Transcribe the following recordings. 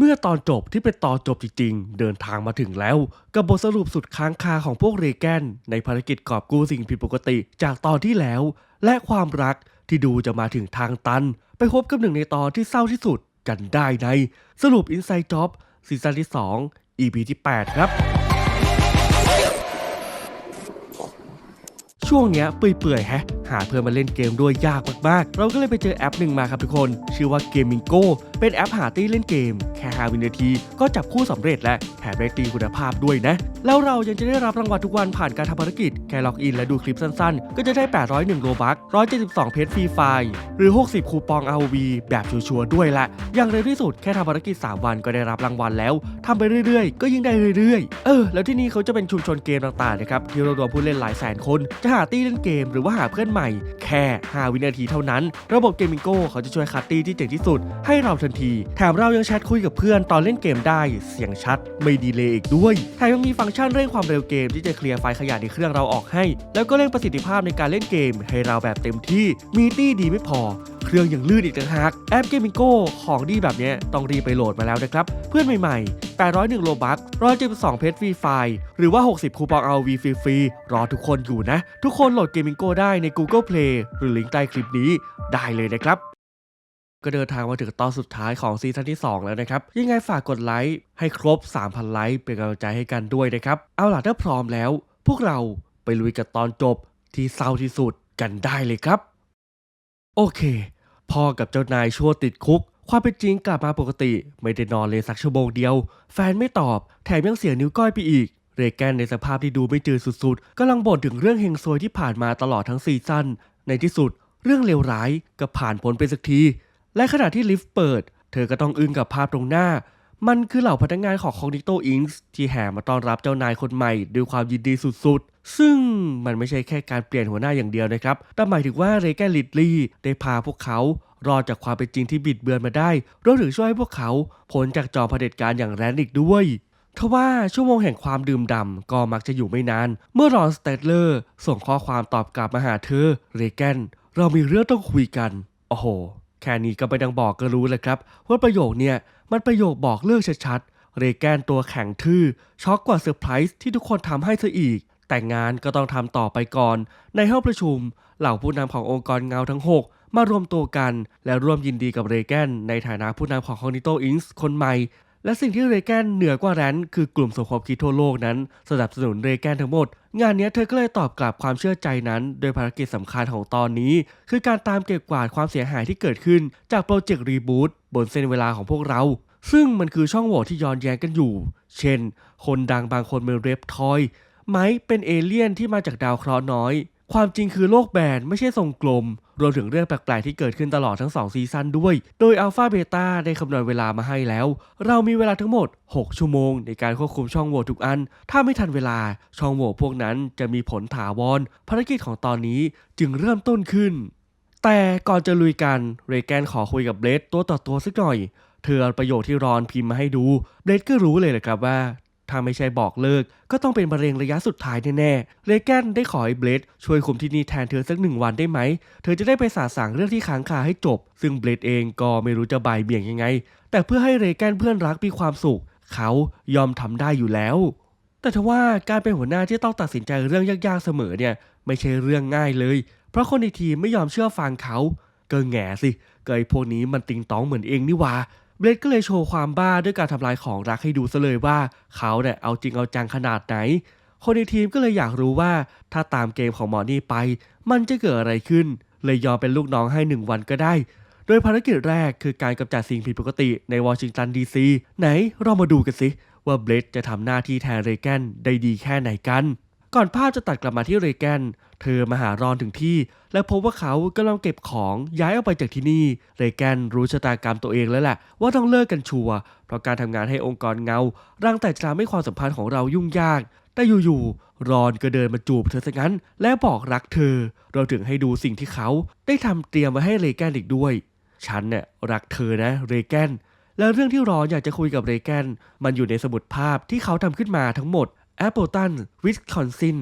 เมื่อตอนจบที่เป็นตอนจบจริงๆ เดินทางมาถึงแล้ว กับบทสรุปสุดค้างคาของพวกเรแกน ในภารกิจกอบกู้สิ่งผิดปกติจากตอนที่แล้ว และความรักที่ดูจะมาถึงทางตัน ไปพบกับหนึ่งในตอนที่เศร้าที่สุดกันได้ใน สรุป Inside Job ซีซั่นที่ 2 EP ที่ 8 ครับ ช่วงเนี้ยเปื่อยๆแฮะ หาเพื่อนมาเล่นเกมด้วยยากมากๆ เราก็เลยไปเจอแอปหนึ่งมาครับทุกคน ชื่อว่า Gamingo เป็นแอปหาตี้เล่นเกม แค่5วินาทีก็จับคู่สำเร็จและแถมได้ตีคุณภาพด้วยนะ แล้วเรายังจะได้รับรางวัลทุกวันผ่านการทำภารกิจ แค่ล็อกอินและดูคลิปสั้นๆ ก็จะได้ 801โลบัค172 เพชรฟรีไฟล์หรือ 60 คูปอง ROV แบบชัวร์ๆด้วยละอย่างเร็วที่สุดแค่ทำภารกิจ 3 วันก็ได้รับรางวัลแล้วทำไปเรื่อยๆ ก็ยิ่งได้เรื่อยๆ เออ แล้วที่นี่เขาจะเป็นชุมชนเกมต่างๆนะครับที่รวบรวมผู้เล่นหลายแสนคนจะหาตี้เล่นเกมหรือว่าหาเพื่อนใหม่ แค่ 5 วินาทีเท่านั้น ระบบเกมมิงโก้เขาจะช่วยคัดตี้ที่เจ๋งที่สุด ให้เราทันที แถมเรายังแชทคุยกับเพื่อนตอนเล่นเกมได้ เสียงชัด ไม่ดีเลย์อีกด้วย แถมยังมีฟังก์ชันเร่งความเร็วเกมที่จะเคลียร์ไฟล์ขยะในเครื่องเราออกให้ แล้วก็เร่งประสิทธิภาพในการเล่นเกม ให้เราแบบเต็มที่ มีตี้ดีไม่พอ เครื่องยังลื่นอีกต่างหาก แอปเกมมิงโก้ของดีแบบเนี้ยต้องรีบไปโหลดมาแล้วนะครับ เพื่อนใหม่ๆ 801 โลบัค172 เพชรฟรีไฟล์หรือว่า 60 คูปอง RV ฟรีๆรอทุกคนอยู่นะ ทุกคนโหลดเกมมิงโก้ได้ใน Google Play หรือลิงก์ใต้คลิปนี้ได้เลยนะครับก็เดินทางมาถึงตอนสุดท้ายของซีซั่นที่ 2 แล้วนะครับ ยังไงฝากกดไลค์ให้ครบ 3,000 ไลค์เป็นกำลังใจให้กันด้วยนะครับ เอาล่ะถ้าพร้อมแล้ว พวกเราไปลุยกับตอนจบที่เศร้าที่สุดกันได้เลยครับ โอเค พ่อกับเจ้านายชั่วติดคุก ความเป็นจริงกลับมาปกติ ไม่ได้นอนเลยสักชั่วโมงเดียว แฟนไม่ตอบ แถมยังเสียนิ้วก้อยไปอีก เรแกนในสภาพที่ดูไม่จืดสุดๆกำลังบ่นถึงเรื่องเฮงซวยที่ผ่านมาตลอดทั้งซีซั่นในที่สุด เรื่องเลวร้ายก็ผ่านพ้นไปสักที และขณะที่ลิฟต์เปิด เธอก็ต้องอึ้งกับภาพตรงหน้า มันคือเหล่าพนักงานของ Cognito Inc. ที่แห่มาต้อนรับเจ้านายคนใหม่ด้วยความยินดีสุดๆซึ่งมันไม่ใช่แค่การเปลี่ยนหัวหน้าอย่างเดียวนะครับ แต่หมายถึงว่าเรแกนลิดลี่ได้พาพวกเขา รอดจากความเป็นจริงที่บิดเบือนมาได้รวมถึงช่วยให้พวกเขาพ้นจากจอมเผด็จการอย่างแรนอีกด้วยทว่าชั่วโมงแห่งความดื่มด่ำก็มักจะอยู่ไม่นาน เมื่อรอนสเตดเลอร์ส่งข้อความตอบกลับมาหาเธอ เรแกน เรามีเรื่องต้องคุยกัน โอ้โห แค่นี้ก็ไปดังบอกก็รู้เลยครับว่าประโยคเนี่ยมันประโยคบอกเลิกชัดๆ เรแกนตัวแข็งทื่อช็อกกว่าเซอร์ไพรส์ที่ทุกคนทำให้เธออีก แต่งานก็ต้องทำต่อไปก่อน ในห้องประชุมเหล่าผู้นำขององค์กรเงาทั้ง 6 มารวมตัวกัน และร่วมยินดีกับเรแกนในฐานะผู้นำของ Cognito Inc. คนใหม่ และสิ่งที่เรแกนเหนือกว่าแรนคือกลุ่มสมคบคิดทั่วโลกนั้น สนับสนุนเรแกนทั้งหมด งานนี้เธอก็เลยตอบกลับความเชื่อใจนั้น โดยภารกิจสำคัญของตอนนี้ คือการตามเก็บกวาดความเสียหายที่เกิดขึ้นจากโปรเจกต์รีบูตบนเส้นเวลาของพวกเราซึ่งมันคือช่องโหว่ที่ย้อนแย้งกันอยู่ เช่น คนดังบางคนเป็นเรปทอย ไมค์เป็นเอเลี่ยนที่มาจากดาวเคราะห์น้อย ความจริงคือโลกแบนไม่ใช่ทรงกลม รวมถึงเรื่องแปลกๆที่เกิดขึ้นตลอดทั้ง 2 ซีซั่นด้วย โดยอัลฟาเบต้าได้คำนวณเวลามาให้แล้ว เรามีเวลาทั้งหมด 6 ชั่วโมง ในการควบคุมช่องโหว่ทุกอัน ถ้าไม่ทันเวลาช่องโหว่พวกนั้นจะมีผลถาวร ภารกิจของตอนนี้จึงเริ่มต้นขึ้น แต่ก่อนจะลุยกันเรแกนขอคุยกับเบลดตัวต่อตัวสักหน่อยเธอประโยคที่รอนพิมพ์มาให้ดู เบลดก็รู้เลยแหละครับว่า ถ้าไม่ใช่บอกเลิก ก็ต้องเป็นมะเร็งระยะสุดท้ายแน่ๆเรแกนได้ขอให้เบลดช่วยคุมที่นี่แทนเธอสักหนึ่งวันได้ไหม เธอจะได้ไปสาสางเรื่องที่ค้างคาให้จบ ซึ่งเบลดเองก็ไม่รู้จะบ่ายเบี่ยงยังไง แต่เพื่อให้เรแกนเพื่อนรักมีความสุข เขายอมทำได้อยู่แล้ว แต่ทว่าการเป็นหัวหน้าที่ต้องตัดสินใจเรื่องยากๆเสมอเนี่ยไม่ใช่เรื่องง่ายเลย เพราะคนในทีมไม่ยอมเชื่อฟังเขาก็แง่สิ เก็ไอพวกนี้มันติงตองเหมือนเองนี่วา เบลดก็เลยโชว์ความบ้าด้วยการทำลายของรักให้ดูซะเลยว่า เขาเนี่ยเอาจริงเอาจังขนาดไหน คนในทีมก็เลยอยากรู้ว่า ถ้าตามเกมของหมอนี่ไป มันจะเกิดอะไรขึ้น เลยยอมเป็นลูกน้องให้หนึ่งวันก็ได้ โดยภารกิจแรกคือการกำจัดสิ่งผิดปกติในวอชิงตันดีซีไหนเรามาดูกันสิว่าเบลดจะทำหน้าที่แทนเรแกนได้ดีแค่ไหนกัน ก่อนภาพจะตัดกลับมาที่เรแกน เธอมาหารอนถึงที่ และพบว่าเขากำลังเก็บของย้ายออกไปจากที่นี่ เรแกนรู้ชะตากรรมตัวเองแล้วแหละ ว่าต้องเลิกกันชัวร์เพราะการทำงานให้องค์กรเงาร่างแต่จะทำให้ความสัมพันธ์ของเรายุ่งยาก แต่อยู่ๆรอนก็เดินมาจูบเธอซะงั้น และบอกรักเธอ เราถึงให้ดูสิ่งที่เขาได้ทำเตรียมไว้ให้เรแกนอีกด้วย ฉันเนี่ยรักเธอนะเรแกนแล้วเรื่องที่รอนอยากจะคุยกับเรแกน มันอยู่ในสมุดภาพที่เขาทำขึ้นมาทั้งหมด แอปเปิลตัน วิสคอนซิน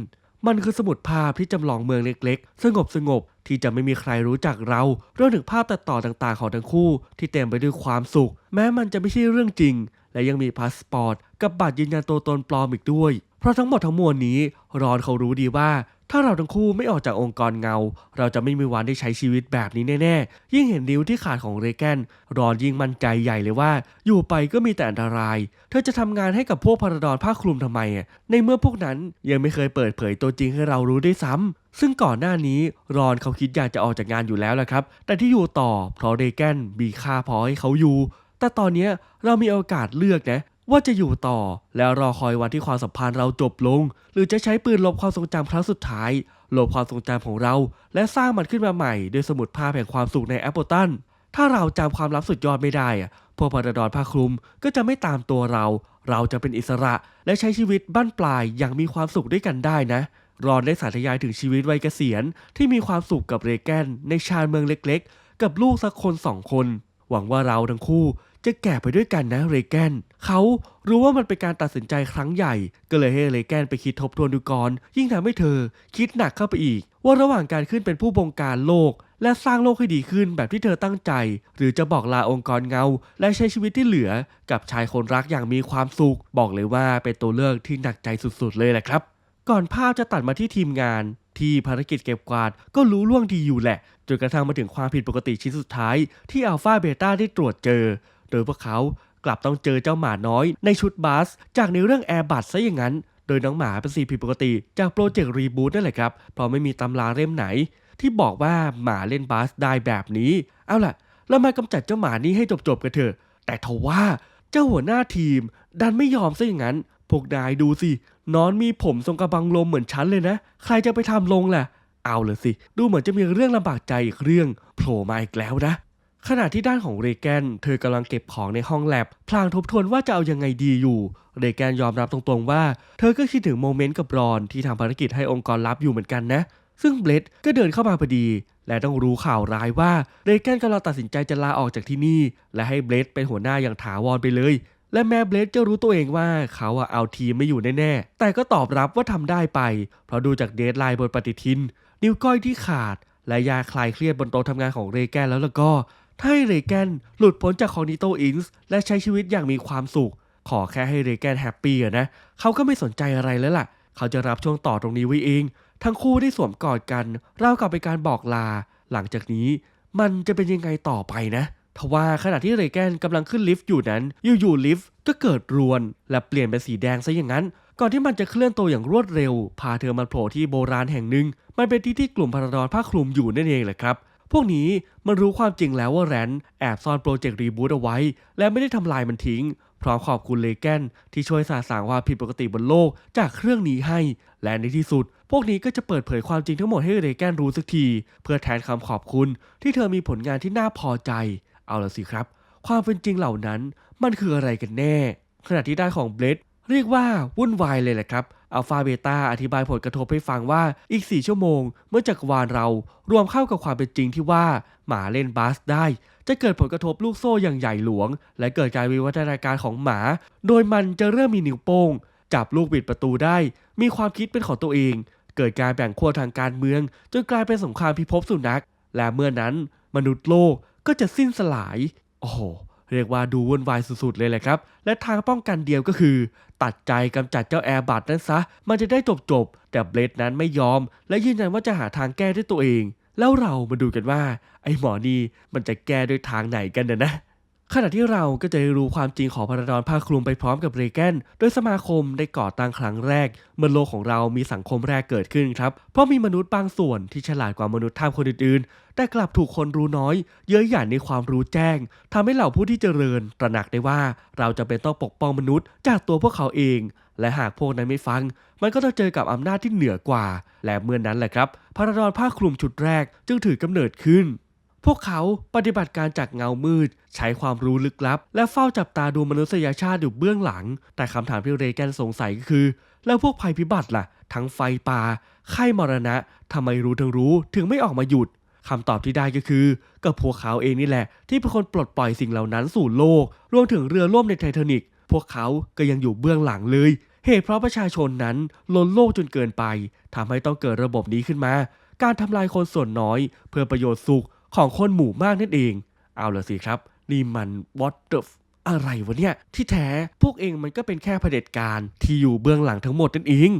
มันคือสมุดภาพที่จำลองเมืองเล็กๆ สงบสงบๆที่จะไม่มีใครรู้จักเราเรื่องถึงภาพตัดต่อต่างๆของทั้งคู่ ที่เต็มไปด้วยความสุข แม้มันจะไม่ใช่เรื่องจริง และยังมีพาสปอร์ต กับบัตรยืนยันตัวตนปลอมอีกด้วย เพราะทั้งหมดทั้งมวลนี้ รอนเขารู้ดีว่า ถ้าเราทั้งคู่ไม่ออกจากองค์กรเงา เราจะไม่มีวันได้ใช้ชีวิตแบบนี้แน่ๆ ยิ่งเห็นนิ้วที่ขาดของเรแกน รอนยิ่งมั่นใจใหญ่เลยว่า อยู่ไปก็มีแต่อันตราย เธอจะทำงานให้กับพวกพาราดอนภาคลุมทำไม ในเมื่อพวกนั้นยังไม่เคยเปิดเผยตัวจริงให้เรารู้ด้วยซ้ำซึ่งก่อนหน้านี้รอนเขาคิดอยากจะออกจากงานอยู่แล้วแหละครับ แต่ที่อยู่ต่อเพราะเรแกนมีค่าพอให้เขาอยู่ แต่ตอนนี้เรามีโอกาสเลือกนะ ว่าจะอยู่ต่อแล้วรอคอยวันที่ความสัมพันธ์เราจบลง หรือจะใช้ปืนลบความทรงจำครั้งสุดท้ายลบความทรงจำของเรา และสร้างมันขึ้นมาใหม่ด้วยสมุดภาพแห่งความสุขในแอปเปิลตันถ้าเราจำความลับสุดยอดไม่ได้พวกพาราดอนภาคคลุมก็จะไม่ตามตัวเรา เราจะเป็นอิสระและใช้ชีวิตบั้นปลายอย่างมีความสุขด้วยกันได้นะ รอนได้สาธยายถึงชีวิตวัยเกษียณ ที่มีความสุขกับเรแกนในชานเมืองเล็กๆ กับลูกสักคนสองคน หวังว่าเราทั้งคู่ จะแก่ไปด้วยกันนะเรแกนเขารู้ว่ามันเป็นการตัดสินใจครั้งใหญ่ ก็เลยให้เรแกนไปคิดทบทวนดูก่อนยิ่งทำให้เธอ คิดหนักเข้าไปอีก ว่าระหว่างการขึ้นเป็นผู้บงการโลก และสร้างโลกให้ดีขึ้นแบบที่เธอตั้งใจ หรือจะบอกลาองค์กรเงา และใช้ชีวิตที่เหลือ กับชายคนรักอย่างมีความสุข บอกเลยว่าเป็นตัวเลือกที่หนักใจสุดๆเลยแหละครับ ก่อนภาพจะตัดมาที่ทีมงานที่ภารกิจเก็บกวาดก็รู้ล่วงดีอยู่แหละ จนกระทั่งมาถึงความผิดปกติชิ้นสุดท้าย ที่อัลฟาเบต้าได้ตรวจเจอ โดยพวกเขากลับต้องเจอเจ้าหมาน้อยในชุดบัสจากในเรื่องแอร์บัตซะอย่างนั้น โดยน้องหมาเป็นสิ่งผิดปกติจากโปรเจกต์รีบูตนั่นแหละครับ เพราะไม่มีตำราเล่มไหน ที่บอกว่าหมาเล่นบัสได้แบบนี้ เอาล่ะ เรามากำจัดเจ้าหมานี้ให้จบๆกันเถอะ แต่ทว่าเจ้าหัวหน้าทีม ดันไม่ยอมซะอย่างนั้น พวกนายดูสิ นอนมีผมทรงกระบังลมเหมือนฉันเลยนะ ใครจะไปทำลงล่ะ เอาเลยสิ ดูเหมือนจะมีเรื่องลำบากใจอีกเรื่องโผล่มาอีกแล้วนะ ขณะที่ด้านของเรแกนเธอกำลังเก็บของในห้องแลบ พลางทบทวนว่าจะเอายังไงดีอยู่ เรแกนยอมรับตรงๆว่า เธอก็คิดถึงโมเมนต์กับรอนที่ทำภารกิจให้องค์กรลับอยู่เหมือนกันนะ ซึ่งเบลดก็เดินเข้ามาพอดี และต้องรู้ข่าวร้ายว่าเรแกนกำลังตัดสินใจจะลาออกจากที่นี่ และให้เบลดเป็นหัวหน้าอย่างถาวรไปเลย และแม้เบลดจะรู้ตัวเองว่าเขาอะเอาทีไม่อยู่แน่ๆแต่ก็ตอบรับว่าทำได้ไป เพราะดูจากเดทไลน์บนปฏิทิน นิ้วก้อยที่ขาด และยาคลายเครียดบนโต๊ะทำงานของเรแกนแล้วแล้วก็ ถ้าให้เรแกนหลุดพ้นจากคอนิโตอินส์และใช้ชีวิตอย่างมีความสุข ขอแค่ให้เรแกนแฮปปี้อะนะ เขาก็ไม่สนใจอะไรแล้วล่ะ เขาจะรับช่วงต่อตรงนี้ไว้เอง ทั้งคู่ได้สวมกอดกันเรากับเป็นการบอกลา หลังจากนี้มันจะเป็นยังไงต่อไปนะทว่าขณะที่เรแกนกำลังขึ้นลิฟต์อยู่นั้น อยู่ๆลิฟต์ก็เกิดรวน และเปลี่ยนเป็นสีแดงซะอย่างนั้น ก่อนที่มันจะเคลื่อนตัวอย่างรวดเร็ว พาเธอมาโผล่ที่โบราณแห่งหนึ่ง มันเป็นที่ที่กลุ่มพาราดอนภาคลุมอยู่นั่นเองแหละครับ พวกนี้มันรู้ความจริงแล้วว่าแรนแอบซ่อนโปรเจกต์รีบูตเอาไว้ และไม่ได้ทำลายมันทิ้ง พร้อมขอบคุณเลแกนที่ช่วยสาสางความผิดปกติบนโลกจากเครื่องนี้ให้ และในที่สุด พวกนี้ก็จะเปิดเผยความจริงทั้งหมดให้เรแกนรู้สักที เพื่อแทนคำขอบคุณที่เธอมีผลงานที่น่าพอใจ เอาละสิครับ ความเป็นจริงเหล่านั้น มันคืออะไรกันแน่ ขณะที่ด้านของเบลด เรียกว่าวุ่นวายเลยแหละครับอัลฟาเบต้าอธิบายผลกระทบให้ฟังว่าอีก 4 ชั่วโมง เมื่อจักรวาลเรารวมเข้ากับความเป็นจริงที่ว่าหมาเล่นบาสได้ จะเกิดผลกระทบลูกโซ่อย่างใหญ่หลวง และเกิดการวิวัฒนาการของหมา โดยมันจะเริ่มมีนิ้วโป้ง จับลูกบิดประตูได้ มีความคิดเป็นของตัวเอง เกิดการแบ่งขั้วทางการเมือง จนกลายเป็นสงครามพิภพสุนัข และเมื่อนั้น มนุษย์โลกก็จะสิ้นสลาย โอ้โห เรียกว่าดูวุ่นวายสุดๆเลยแหละครับ และทางป้องกันเดียวก็คือ ตัดใจกำจัดเจ้าแอร์บัตนั้นซะ มันจะได้จบๆ แต่เบลดนั้นไม่ยอม และยืนยันว่าจะหาทางแก้ด้วยตัวเอง แล้วเรามาดูกันว่า ไอ้หมอนี่มันจะแก้ด้วยทางไหนกันนะนะ ขณะที่เราก็จะได้รู้ความจริงของพาราดอนภาคลุมไปพร้อมกับเรแกน โดยสมาคมได้ก่อตั้งครั้งแรกเมื่อโลกของเรามีสังคมแรกเกิดขึ้นครับ เพราะมีมนุษย์บางส่วนที่ฉลาดกว่ามนุษย์ท่ามคนอื่นๆ แต่กลับถูกคนรู้น้อย เย้ยหยันในความรู้แจ้งทำให้เหล่าผู้ที่เจริญ ตระหนักได้ว่าเราจะเป็นต้องปกป้องมนุษย์ จากตัวพวกเขาเอง และหากพวกนั้นไม่ฟัง มันก็จะเจอกับอำนาจที่เหนือกว่า และเมื่อนนั้นแหละครับพาราดอนภาคลุมชุดแรกจึงถือกำเนิดขึ้น พวกเขาปฏิบัติการจากเงามืด ใช้ความรู้ลึกลับ และเฝ้าจับตาดูมนุษยชาติอยู่เบื้องหลัง แต่คำถามที่เรแกนสงสัยก็คือ แล้วพวกภัยพิบัติล่ะ ทั้งไฟป่าไข้มรณะทำไมรู้ทั้งรู้ถึงไม่ออกมาหยุดคำตอบที่ได้ก็คือก็พวกเขาเองนี่แหละ ที่เป็นคนปลดปล่อยสิ่งเหล่านั้นสู่โลก รวมถึงเรือร่มในไททานิกพวกเขาก็ยังอยู่เบื้องหลังเลย เหตุเพราะประชาชนนั้นล้นโลกจนเกินไปทำให้ต้องเกิดระบบนี้ขึ้นมา การทำลายคนส่วนน้อย เพื่อประโยชน์สุข ของคนหมู่มากนั่นเอง เอาละสิครับนี่มัน what the f- อะไรวะเนี่ย ที่แท้พวกเองมันก็เป็นแค่เผด็จการที่อยู่เบื้องหลังทั้งหมดนั่นเอง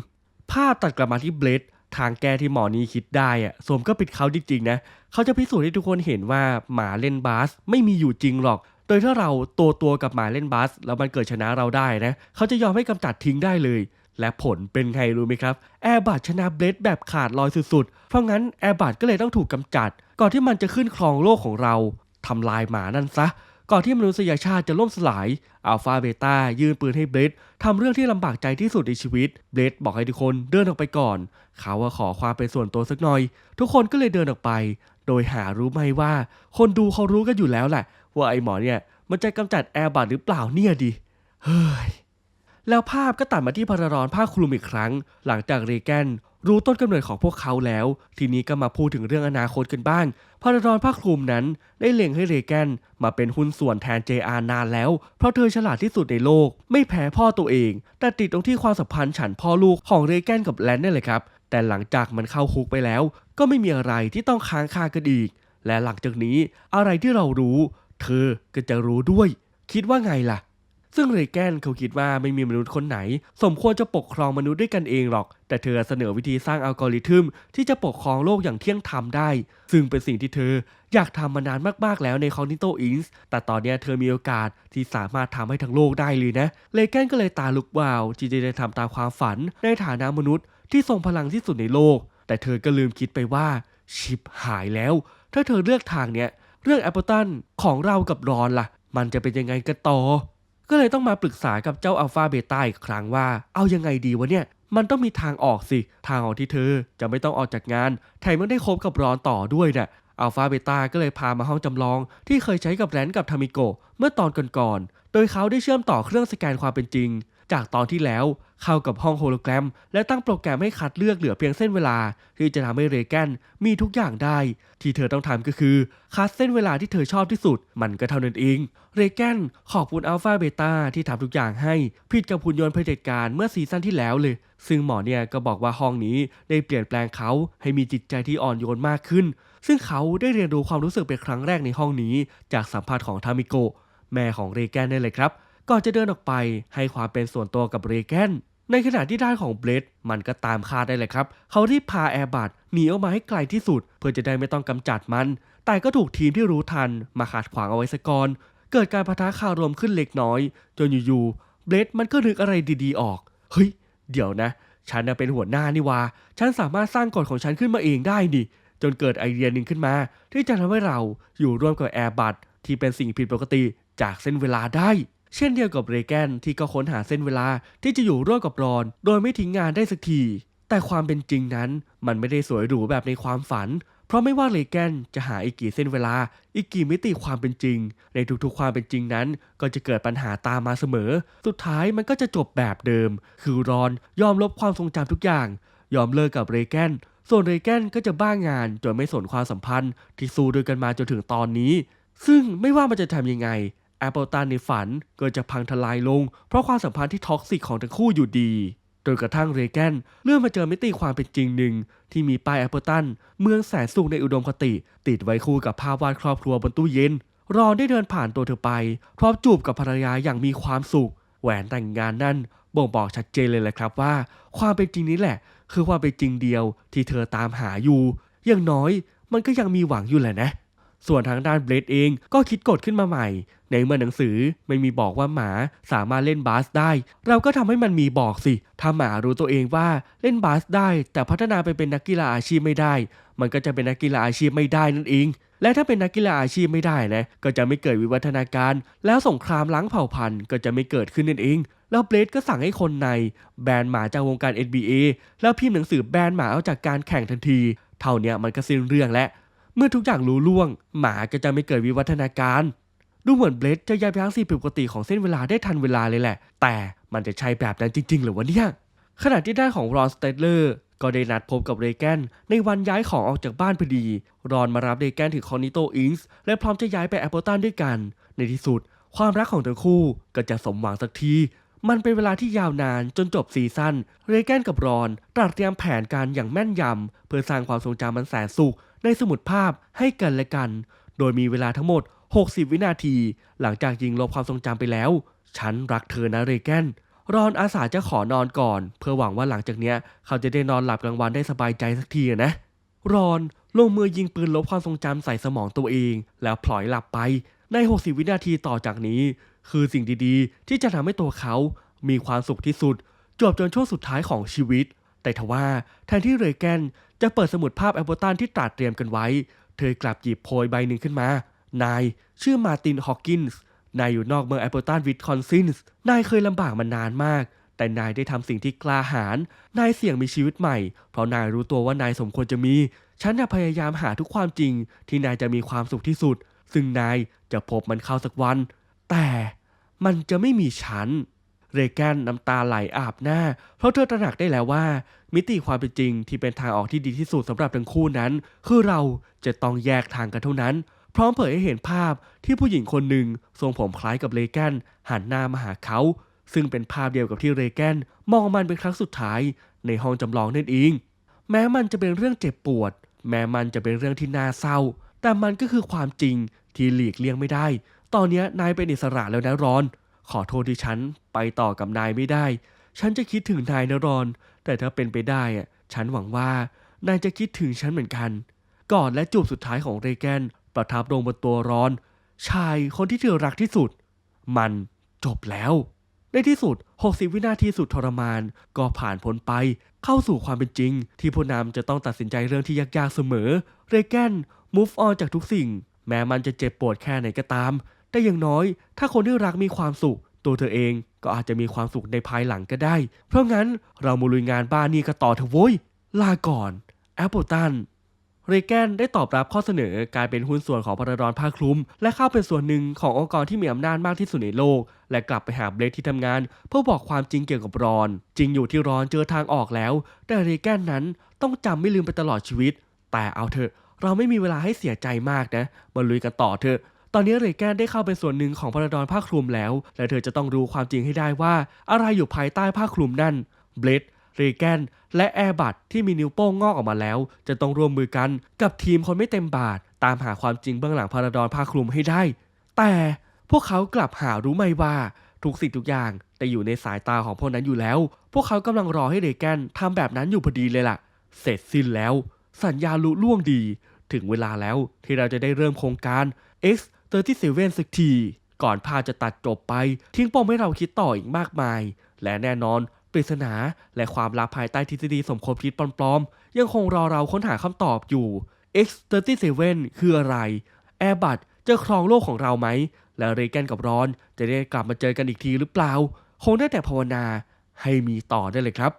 ภาพตัดกลับมาที่เบลดทางแก้ที่หมอนี้คิดได้อะสมก็เป็นเขาจริงๆนะเขาจะพิสูจน์ให้ทุกคนเห็นว่าหมาเล่นบาสไม่มีอยู่จริงหรอก โดยถ้าเราตัวตัวกับหมาเล่นบาสแล้วมันเกิดชนะเราได้นะ เขาจะยอมให้กำจัดทิ้งได้เลย และผลเป็นไงรู้ไหมครับ แอร์บัตชนะเบลดแบบขาดลอยสุดๆ เพราะงั้นแอร์บัตก็เลยต้องถูกกำจัด ก่อนที่มันจะขึ้นครองโลกของเราทำลายหมานั่นซะ ก่อนที่มนุษยชาติจะล่มสลายอัลฟาเบต้ายื่นปืนให้เบลดทำเรื่องที่ลำบากใจที่สุดในชีวิต เบลดบอกให้ทุกคนเดินออกไปก่อน เขาว่าขอความเป็นส่วนตัวสักหน่อย ทุกคนก็เลยเดินออกไป โดยหารู้ไหมว่า คนดูเขารู้กันอยู่แล้วแหละว่าไอ้หมอเนี่ยมันจะกำจัดแอร์บัตหรือเปล่าเนี่ยดิเฮ้ย แล้วภาพก็ตัดมาที่พาราดอนผ้าคลุมอีกครั้ง หลังจากเรแกนรู้ต้นกำเนิดของพวกเขาแล้ว ทีนี้ก็มาพูดถึงเรื่องอนาคตกันบ้างพาราดอนผ้าคลุมนั้นได้เล็งให้เรแกนมาเป็นหุ้นส่วนแทน JR นานแล้ว เพราะเธอฉลาดที่สุดในโลก ไม่แพ้พ่อตัวเอง แต่ติดตรงที่ความสัมพันธ์ฉันพ่อลูกของเรแกนกับแลนนี่แหละครับ แต่หลังจากมันเข้าคุกไปแล้ว ก็ไม่มีอะไรที่ต้องค้างคากันอีก และหลังจากนี้อะไรที่เรารู้ เธอก็จะรู้ด้วย คิดว่าไงล่ะ ซึ่งเรแกนเขาคิดว่าไม่มีมนุษย์คนไหน สมควรจะปกครองมนุษย์ด้วยกันเองหรอก แต่เธอเสนอวิธีสร้างอัลกอริทึมที่จะปกครองโลกอย่างเที่ยงธรรมได้ ซึ่งเป็นสิ่งที่เธออยากทำมานานมากๆแล้วในคอนิโตอินส์แต่ตอนนี้เธอมีโอกาสที่สามารถทำให้ทั้งโลกได้เลยนะ เรแกนก็เลยตาลุกวาวที่จะได้ทำตามความฝันในฐานะมนุษย์ ที่ทรงพลังที่สุดในโลก แต่เธอก็ลืมคิดไปว่าชิปหายแล้ว ถ้าเธอเลือกทางเนี้ยเรื่องแอปเปิลตันของเรากับรอนล่ะ มันจะเป็นยังไงกันต่อ ก็เลยต้องมาปรึกษากับเจ้าอัลฟาเบต้าอีกครั้งว่า เอายังไงดีวะเนี่ย มันต้องมีทางออกสิ ทางออกที่เธอจะไม่ต้องออกจากงาน แถมยังได้คบกับรอนต่อด้วยเนะ่ยอัลฟาเบต้าก็เลยพามาห้องจำลอง ที่เคยใช้กับแรนกับทามิโกะเมื่อตอนก่อนๆ โดยเขาได้เชื่อมต่อเครื่องสแกนความเป็นจริง จากตอนที่แล้วเข้ากับห้องโฮโลแกรม และตั้งโปรแกรมให้คัดเลือกเหลือเพียงเส้นเวลา ที่จะทำให้เรแกนมีทุกอย่างได้ ที่เธอต้องทำก็คือ คัดเส้นเวลาที่เธอชอบที่สุด มันก็เท่านั้นเอง เรแกนขอบคุณอัลฟาเบต้าที่ทำทุกอย่างให้ ผิดกับหุ่นยนต์เผด็จการเมื่อซีซั่นที่แล้วเลย ซึ่งหมอเนี่ยก็บอกว่าห้องนี้ได้เปลี่ยนแปลงเขาให้มีจิตใจที่อ่อนโยนมากขึ้น ซึ่งเขาได้เรียนรู้ความรู้สึกเป็นครั้งแรกในห้องนี้ จากสัมผัสของทามิโกแม่ของเรแกนได้เลยครับ ก่อนจะเดินออกไปให้ความเป็นส่วนตัวกับเรแกนในขณะที่ด้านของเบลดมันก็ตามคาดได้เลยครับ เขารีบพาแอร์บัตหนีออกมาให้ไกลที่สุด เพื่อจะได้ไม่ต้องกำจัดมัน แต่ก็ถูกทีมที่รู้ทันมาขัดขวางเอาไว้ซะก่อน เกิดการปะทะคารมขึ้นเล็กน้อย จนอยู่ๆเบลดมันก็นึกอะไรดีๆออก เฮ้ย เดี๋ยวนะ ฉันน่ะเป็นหัวหน้านี่วาฉันสามารถสร้างกฎของฉันขึ้นมาเองได้นี่จนเกิดไอเดียหนึ่งขึ้นมา ที่จะทำให้เราอยู่ร่วมกับแอร์บัตที่เป็นสิ่งผิดปกติจากเส้นเวลาได้ เช่นเดียวกับเรแกนที่ก็ค้นหาเส้นเวลาที่จะอยู่ร่วมกับรอน โดยไม่ทิ้งงานได้สักที แต่ความเป็นจริงนั้นมันไม่ได้สวยหรูแบบในความฝัน เพราะไม่ว่าเรแกนจะหาอีกกี่เส้นเวลา อีกกี่มิติความเป็นจริง ในทุกๆความเป็นจริงนั้น ก็จะเกิดปัญหาตามมาเสมอ สุดท้ายมันก็จะจบแบบเดิม คือรอนยอมลบความทรงจำทุกอย่าง ยอมเลิกกับเรแกนส่วนเรแกนก็จะบ้างงานจนไม่สนความสัมพันธ์ ที่สู้ด้วยกันมาจนถึงตอนนี้ ซึ่งไม่ว่ามันจะทำยังไง แอปเปิลตันในฝันก็จะพังทลายลง เพราะความสัมพันธ์ที่ท็อกซิกของทั้งคู่อยู่ดีโดยกระทั่งเรแกนเลื่อนมาเจอมิติความเป็นจริงหนึ่ง ที่มีป้ายแอปเปิลตันเมืองแสนสุขในอุดมคติ ติดไว้คู่กับภาพวาดครอบครัวบนตู้เย็น รอนได้เดินผ่านตัวเธอไป พร้อมจูบกับภรรยาอย่างมีความสุข แหวนแต่งงานนั่นบ่งบอกชัดเจนเลยแหละครับว่า ความเป็นจริงนี้แหละ คือความเป็นจริงเดียวที่เธอตามหาอยู่ อย่างน้อยมันก็ยังมีหวังอยู่แหละนะ ส่วนทางด้านเบลดเองก็คิดกฎขึ้นมาใหม่ ในเมื่อหนังสือไม่มีบอกว่าหมาสามารถเล่นบาสได้ เราก็ทำให้มันมีบอกสิ ถ้าหมารู้ตัวเองว่าเล่นบาสได้ แต่พัฒนาไปเป็นนักกีฬาอาชีพไม่ได้ มันก็จะเป็นนักกีฬาอาชีพไม่ได้นั่นเองและถ้าเป็นนักกีฬาอาชีพไม่ได้นะ ก็จะไม่เกิดวิวัฒนาการ แล้วสงครามล้างเผ่าพันธุ์ก็จะไม่เกิดขึ้นนั่นเอง แล้วเบลดก็สั่งให้คนใน แบนหมาจากวงการ NBA แล้วพิมพ์หนังสือแบนหมาออกจากการแข่งทันที เท่านี้มันก็สิ้นเรื่องแล้ว เมื่อทุกอย่างรู้ล่วง หมาก็จะไม่เกิดวิวัฒนาการ ดูเหมือนเบลดจะย้ายไปทางสิ่งผิดปกติของเส้นเวลาได้ทันเวลาเลยแหละ แต่มันจะใช่แบบนั้นจริง ๆ หรือวะเนี่ยขณะที่ด้านของรอนสเตเลอร์ก็ได้นัดพบกับเรแกนในวันย้ายของออกจากบ้านพอดี รอนมารับเรแกนถึงคอนิโตอิงส์และพร้อมจะย้ายไปแอปเปิลตันด้วยกัน ในที่สุด ความรักของทั้งคู่ก็จะสมหวังสักที มันเป็นเวลาที่ยาวนานจนจบซีซั่นเรแกนกับรอนตรัสเตรียมแผนการอย่างแม่นยำ เพื่อสร้างความทรงจำมันแสนสุข ในสมุดภาพให้กันและกัน โดยมีเวลาทั้งหมด 60 วินาที หลังจากยิงลบความทรงจำไปแล้ว ฉันรักเธอนะเรแกนรอนอาสาจะขอนอนก่อน เพื่อหวังว่าหลังจากเนี้ย เขาจะได้นอนหลับกลางวันได้สบายใจสักทีนะ รอนลงมือยิงปืนลบความทรงจำใส่สมองตัวเอง แล้วพลอยหลับไปใน 60 วินาทีต่อจากนี้ คือสิ่งดีๆ ที่จะทำให้ตัวเขามีความสุขที่สุด จวบจนช่วงสุดท้ายของชีวิต แต่ทว่าแทนที่เรแกนจะเปิดสมุดภาพแอปเปิลตันที่ตรัสเตรียมกันไว้ เธอกลับหยิบโพยใบหนึ่งขึ้นมา นาย ชื่อมาร์ตินฮอว์กินส์นายอยู่นอกเมืองแอปเปิลตันวิสคอนซินส์นายเคยลำบากมานานมาก แต่นายได้ทำสิ่งที่กล้าหาญนายเสี่ยงมีชีวิตใหม่ เพราะนายรู้ตัวว่านายสมควรจะมี ฉันจะพยายามหาทุกความจริง ที่นายจะมีความสุขที่สุด ซึ่งนายจะพบมันเข้าสักวัน แต่มันจะไม่มีฉันเรแกนน้ำตาไหลอาบหน้า เพราะเธอตระหนักได้แล้วว่า มิติความเป็นจริงที่เป็นทางออกที่ดีที่สุดสำหรับทั้งคู่นั้น คือเราจะต้องแยกทางกันเท่านั้น พร้อมเผยให้เห็นภาพที่ผู้หญิงคนหนึ่งทรงผมคล้ายกับเรแกนหันหน้ามาหาเขา ซึ่งเป็นภาพเดียวกับที่เรแกนมองมันเป็นครั้งสุดท้ายในห้องจำลองนั่นเอง แม้มันจะเป็นเรื่องเจ็บปวด แม้มันจะเป็นเรื่องที่น่าเศร้า แต่มันก็คือความจริงที่หลีกเลี่ยงไม่ได้ ตอนนี้นายเป็นอิสระแล้วนะรอน ขอโทษที่ฉันไปต่อกับนายไม่ได้ ฉันจะคิดถึงนายนะรอน แต่ถ้าเป็นไปได้อะฉันหวังว่านายจะคิดถึงฉันเหมือนกันกอดและจูบสุดท้ายของเรแกนประทับลงบนตัวรอน ชายคนที่เธอรักที่สุด มันจบแล้ว ในที่สุด 60 วินาทีสุดทรมาน ก็ผ่านพ้นไป เข้าสู่ความเป็นจริง ที่ผู้นำจะต้องตัดสินใจเรื่องที่ยากๆเสมอ เรแกน move on จากทุกสิ่ง แม้มันจะเจ็บปวดแค่ไหนก็ตาม แต่อย่างน้อย ถ้าคนที่รักมีความสุข ตัวเธอเองก็อาจจะมีความสุขในภายหลังก็ได้ เพราะงั้นเรามาลุยงานบ้านนี่กันต่อเถอะโว้ย ลาก่อนแอปเปิลตันเรแกนได้ตอบรับข้อเสนอการเป็นหุ้นส่วนของพาราดอนภาคคลุม และเข้าเป็นส่วนหนึ่งขององค์กรที่มีอำนาจมากที่สุดในโลก และกลับไปหาเบลดที่ทำงาน เพื่อบอกความจริงเกี่ยวกับรอน จริงอยู่ที่รอนเจอทางออกแล้ว แต่เรแกนนั้นต้องจำไม่ลืมไปตลอดชีวิต แต่เอาเถอะ เราไม่มีเวลาให้เสียใจมากนะมาลุยกันต่อเถอะ ตอนนี้เรแกนได้เข้าเป็นส่วนหนึ่งของพาราดอนภาคคลุมแล้ว และเธอจะต้องรู้ความจริงให้ได้ว่า อะไรอยู่ภายใต้ผ้าคลุมนั่น เบลดเรแกนและแอร์บัตที่มีนิ้วโป้งงอกออกมาแล้ว จะต้องร่วมมือกันกับทีมคนไม่เต็มบาท ตามหาความจริงเบื้องหลังพาราดอนภาคคลุมให้ได้ แต่พวกเขากลับหารู้ไหมว่าทุกสิ่งทุกอย่างแต่อยู่ในสายตาของพวกนั้นอยู่แล้ว พวกเขากำลังรอให้เรแกนทำแบบนั้นอยู่พอดีเลยล่ะ เสร็จสิ้นแล้ว สัญญาลุล่วงดี ถึงเวลาแล้วที่เราจะได้เริ่มโครงการ X37 สักที ก่อนภาจะตัดจบไป ทิ้งปมให้เราคิดต่ออีกมากมาย และแน่นอนปริศนาและความลับภายใต้ทฤษฎีสมคบคิดปลอมๆ ยังคงรอเราค้นหาคำตอบอยู่ X37 คืออะไรแอร์บัตจะครองโลกของเราไหม และเรแกนกับรอน จะได้กลับมาเจอกันอีกทีหรือเปล่า คงได้แต่ภาวนาให้มีต่อได้เลยครับ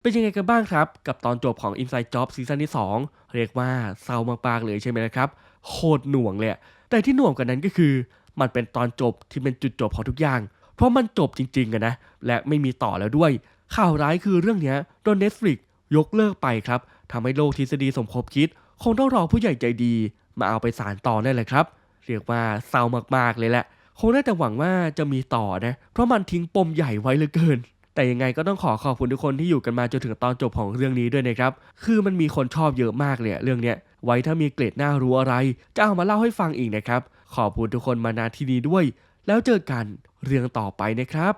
เป็นยังไงกันบ้างครับ กับตอนจบของ Inside Job ซีซั่นที่ 2 เรียกว่าเศร้ามากๆเลยใช่ไหมนะครับ โคตรหน่วงเลยอะแต่ที่หน่วงกว่านั้นก็คือ มันเป็นตอนจบที่เป็นจุดจบของทุกอย่าง เพราะมันจบจริงๆอะนะ และไม่มีต่อแล้วด้วย ข่าวร้ายคือเรื่องนี้โดน Netflix ยกเลิกไปครับทำให้โลกทฤษฎีสมคบคิด คงต้องรอผู้ใหญ่ใจดี มาเอาไปสารต่อนั่นแหละครับ เรียกว่าเศร้ามากๆเลยแหละ คงได้แต่หวังว่าจะมีต่อนะ เพราะมันทิ้งปมใหญ่ไว้เหลือเกิน แต่ยังไงก็ต้องขอขอบคุณทุกคนที่อยู่กันมาจนถึงตอนจบของเรื่องนี้ด้วยนะครับ คือมันมีคนชอบเยอะมากเลยอะเรื่องเนี้ย ไว้ถ้ามีเกร็ดน่ารู้อะไร จะเอามาเล่าให้ฟังอีกนะครับ ขอบคุณทุกคนมานาที่นี้ด้วย แล้วเจอกันเรื่องต่อไปนะครับ